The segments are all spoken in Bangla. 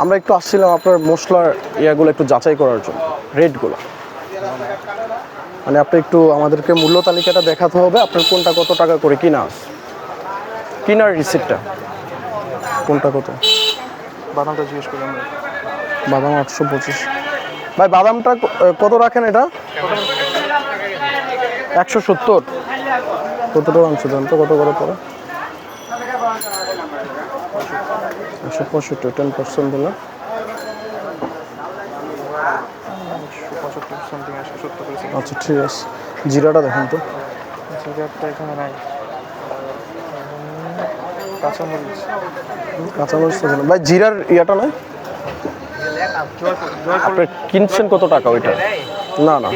আমরা একটু আসছিলাম আপনার মশলার ইয়াগুলো একটু যাচাই করার জন্য রেটগুলো। মানে আপনি একটু আমাদেরকে মূল্য তালিকাটা দেখাতে হবে আপনার কোনটা কত টাকা করে কিনা কিনার রিসিপ্টটা। কোনটা কত? বাদামটা জিজ্ঞেস করলাম। বাদাম আটশো পঁচিশ। ভাই বাদামটা কত রাখেন এটা? একশো সত্তর। কতটা মাংস দেন তো কত করে পড়ে? একশো পঁয়ষট্টি টেন পার্সেন্ট দিলে পঁচাত্তর সামথিং একশো সত্তর করে আচ্ছা ঠিক আছে। জিরাটা দেখুন তো। জিরাটা এখানে নাই। কাঁচামরিচ। কাঁচামরিচ তো ভাই জিরার ইয়াটা নয় আপনি কিনছেন কত টাকা ওইটা? না না।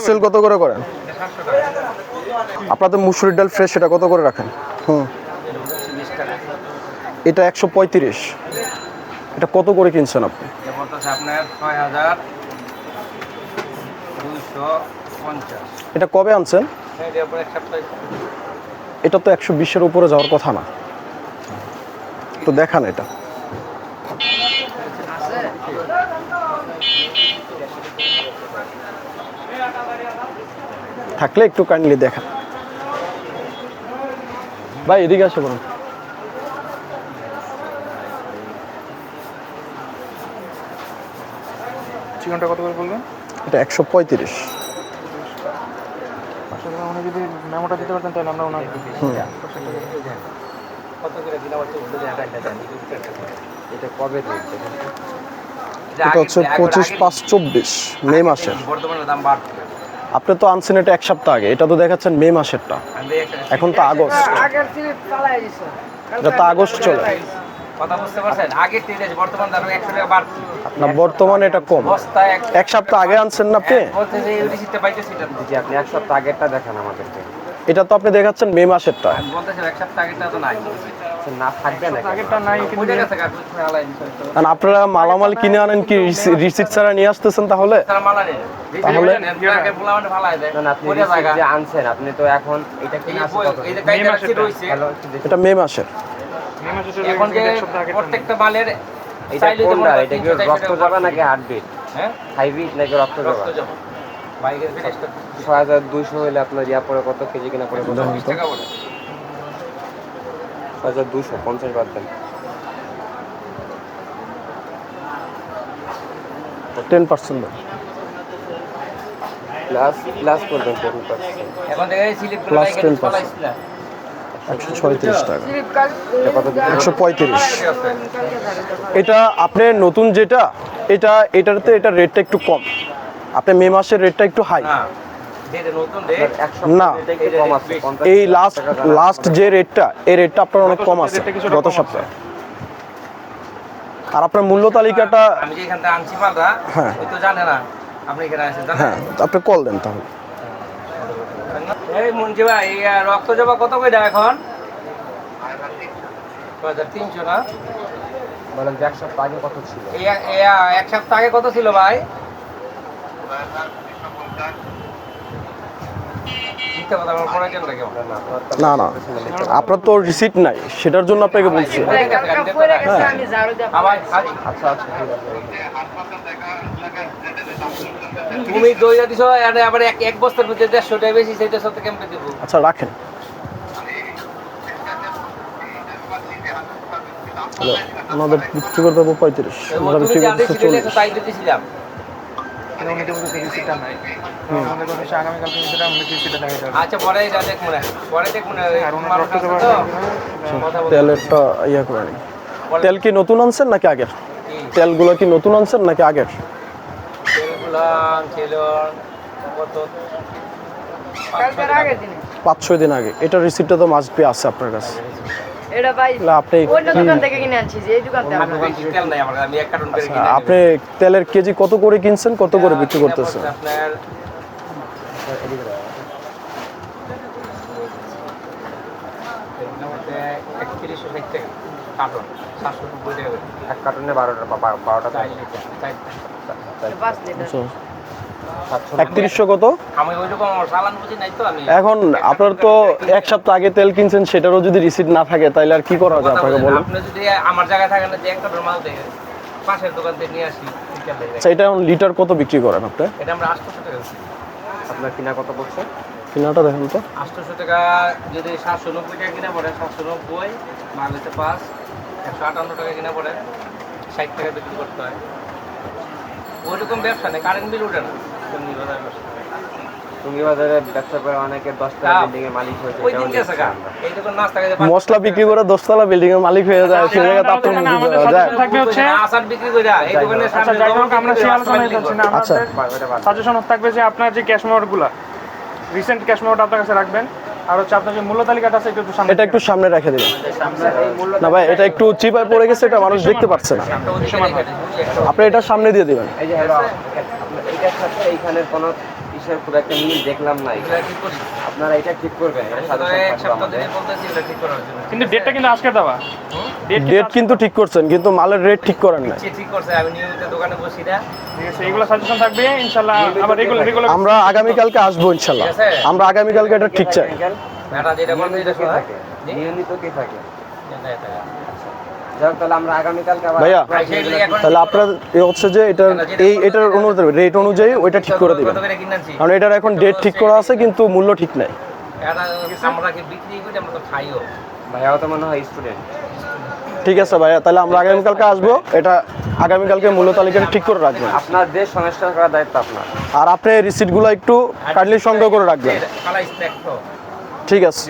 সেল কত করে করেন? আপনাদের মুসুরির ডাল ফ্রেশ সেটা কত করে রাখেন? হুম। এটা একশো পঁয়ত্রিশ। এটা কত করে কিনছেন আপনি? এটা কবে আনছেন? এটা তো একশো বিশের উপরে যাওয়ার কথা না। তো দেখান এটা। থাকলে একটু কাইন্ডলি দেখান। ভাই এদিকে আসে বলুন চিকেনটা কত করে বলবেন? এটা একশো পঁয়ত্রিশ। আসলে উনি যদি মেমোটা দিতে পারতেন তাহলে আমরা ওনাকে কত করে দিলাম হচ্ছে উল্টো দিয়ে আড়াইটা দেন এটা কবে এটা হচ্ছে পঁচিশ পাঁচ চব্বিশ মে মাসের। বর্তমানে দাম বাড়ছে। আপনি তো আনছেন এটা এক সপ্তাহ আগে এটা তো দেখাচ্ছেন মে মাসেরটা। এখন তো আগস্ট। এটা তো আগস্ট চলে। বর্তমান না এটা কম। এক সপ্তাহ আগে আনছেন না আপনি এক সপ্তাহ আগেরটা দেখান আমাদেরকে। এটা তো আপনি দেখাচ্ছেন মে মাসেরটা। আচ্ছা, আপনারা মালামাল কিনে আনেন কি রিসিট ছাড়া নিয়ে আসতেছেন তাহলে? আপনি তো এখন এটা মে মাসের। এখন যে প্রত্যেকটা মালের এটা কোনটা? এটা কি রক্ত নাকি হার্টবিট? হ্যাঁ? হাইব্রিড নাকি রক্ত বাইকের ছয় হাজার দুইশো হলে আপনার ইয়া কত কেজি কিনা পরে কত? বিশ ছয় হাজার দুইশো পঞ্চাশ বাদ দেন। টেন পার্সেন্ট প্লাস প্লাস করবেন টেন পার্সেন্ট। Plus 10%. একশো ছয়ত্রিশ টাকা। একশো পঁয়ত্রিশ। এটা আপনি নতুন যেটা এটা এটাতে এটা রেটটা একটু কম। আপনি মে মাসের রেটটা একটু হাই না এই লাস্ট লাস্ট যে রেটটা এই রেটটা আপনার অনেক কম আছে গত সপ্তাহে। আর আপনার মূল্য তালিকাটা আমি যে এখান থেকে আনছি মালটা হ্যাঁ। ওই তো জানে না আপনি এখানে আসেন হ্যাঁ আপনি কল দেন তাহলে। এই মঞ্জি ভাই রক্ত জবা কত কইটা এখন? তিনশো না? বলেন এক সপ্তাহ আগে কত ছিল? এক সপ্তাহ আগে কত ছিল ভাই মিথ্যা কথা আমার পরে কেন লাগে আমার? না, না আপনার তো রিসিট নাই সেটার জন্য আপনাকে বলছি। আজ- আচ্ছা আচ্ছা তুমি দইটা দিছো আর আবার এক বস্তার মধ্যে দেড়শো টাকা বেশি সেটা কেমন দেবো? আচ্ছা রাখেন। আমাদের বিক্রি করে দেবো পঁয়ত্রিশ। আমরা বিক্রি দিয়েছিলে চল্লিশ। তাই দিতেছিলাম কিন্তু উনি তো বলতেছে রিসিপ্টটা নাই আমাদের কথা হচ্ছে আগামীকাল আমাদের দেখাতে হবে। আচ্ছা পরে এটা দেখ মনে পরে দেখ মনে আর ওনার রক্ত তেলেরটা ইয়ে করে তেল কি নতুন আনছেন নাকি আগের? তেলগুলো কি নতুন আনছেন নাকি আগের? তেলগুলা ছিল কত পাঁচ ছয় দিন আগে। এটা রিসিপ্টটা তো মাস্ট বি আছে আপনার কাছে। এটা ভাই আপনি অন্য দোকান থেকে কিনে আনছি যে এই দোকান থেকে তেল নাই আমার আমি এক কার্টন করে কিনে আচ্ছা, আপনি তেলের কেজি কত করে কিনছেন কত করে বিক্রি করতেছেন? আপনার কার্টন সাতশো নব্বই টাকা এক কার্টুনে বারোটা বারোটা লিটার, চার লিটার। পাঁচ লিটার। আচ্ছা, একত্রিশশো কত? আমি ওইরকম আমার চালান বুঝি নাই তো আমি। এখন আপনার তো এক সপ্তাহ আগে তেল কিনছেন সেটারও যদি রিসিট না থাকে তাহলে আর কি করা যায় আপনাকে বলেন, বলেন আপনি যদি আমার জায়গায় থাকেন না যে একটা মাল দেখে পাশের দোকান থেকে নিয়ে আসি আচ্ছা এটা এখন লিটার কত বিক্রি করেন আপনি? এটা আমরা আটশোশো টাকা আপনার কিনা কত পড়ছে? কিনাটা দেখেন তো। আটশোশো টাকা যদি সাতশো নব্বই টাকা কিনা পড়ে সাতশো নব্বই মাল পাঁচ একশো আটান্ন টাকা কিনা পড়ে ষাট টাকা বিক্রি করতে হয়। ওইরকম ব্যবসা নেই কারেন্ট বিল উঠে না। দিন মশলা বিক্রি করে দশতলা বিল্ডিং এর মালিক হয়ে যায় সে জায়গাতে আপনার থাকবে আচ্ছা আচ্ছা। সাজেশন থাকবে যে আপনার যে ক্যাশগুলা রিসেন্ট ক্যাশ আপনার কাছে রাখবেন। আর হচ্ছে আপনার যে মূল্য তালিকাটা আছে একটু সামনে এটা একটু সামনে রেখে মূল্য না ভাই এটা একটু চিপায় পড়ে গেছে এটা মানুষ দেখতে পাচ্ছে না। দিন, আপনি এটা সামনে দিয়ে দিবেন। এটার সাথে এইখানের কোনো ইসের খুব একটা মিল দেখলাম না। আপনারা এটা ঠিক করবেন। কিন্তু ডেটটা কিন্তু আজকে দেওয়া ডেট ডেট কিন্তু ঠিক করছেন কিন্তু মালের রেট ঠিক করেন না ঠিক করছে, আমি নিয়মিত দোকানে বসি না। সাজেশন থাকবে ইনশাআল্লাহ আবার রেগুলার রেগুলার আমরা আগামীকালকে আসব ইনশাল্লাহ ঠিক আছে। আমরা আগামীকালকে এটা ঠিক চাই যেটা এটা কে শোনা। থাকে? নিয়মিত কে থাকে ভাইয়া তাহলে আপনার এ হচ্ছে যে এটার এই এটার অনুযায়ী রেট অনুযায়ী ওইটা ঠিক করে দিবেন? কারণ এটার এখন ডেট ঠিক করা আছে কিন্তু মূল্য ঠিক নাই। ভেড়া আমরা কি বিক্রি করি, আমরা তো খাইও। ভাইয়াও তো স্টুডেন্ট ঠিক আছে ভাইয়া তাহলে আমরা আগামীকালকে আসব এটা আগামীকালকে মূল্য তালিকাটা ঠিক করে রাখবেন। আপনার দেশ সংস্কার করার দায়িত্ব আপনার। আর আপনি রিসিটগুলো একটু কাইন্ডলি সংগ্রহ করে রাখবেন। ঠিক আছে।